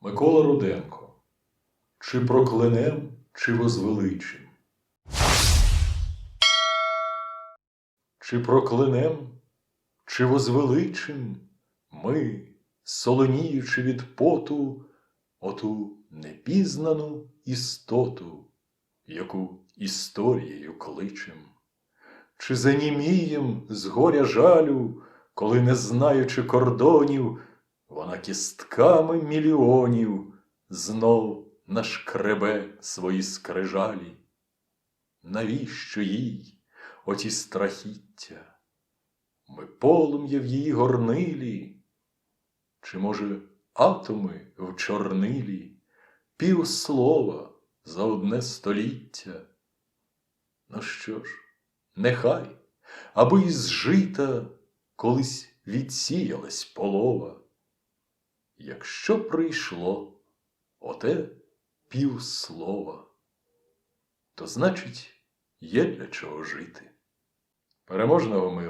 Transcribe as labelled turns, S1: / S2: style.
S1: Микола Руденко. Чи проклянем, чи возвеличим? Чи проклянем, чи возвеличим ми, солоніючи від поту, оту непізнану істоту, яку історією кличем? Чи занімієм з горя жалю, коли, не знаючи кордонів, вона кістками мільйонів знов нашкребе свої скрижалі? Навіщо їй оті страхіття? Ми полум'я в її горнилі, чи, може, атоми в чорнилі, півслова за одне століття? Ну що ж, нехай, аби із жита колись відсіялась полова. Якщо прийшло оте півслова, то значить є для чого жити. Переможного миру!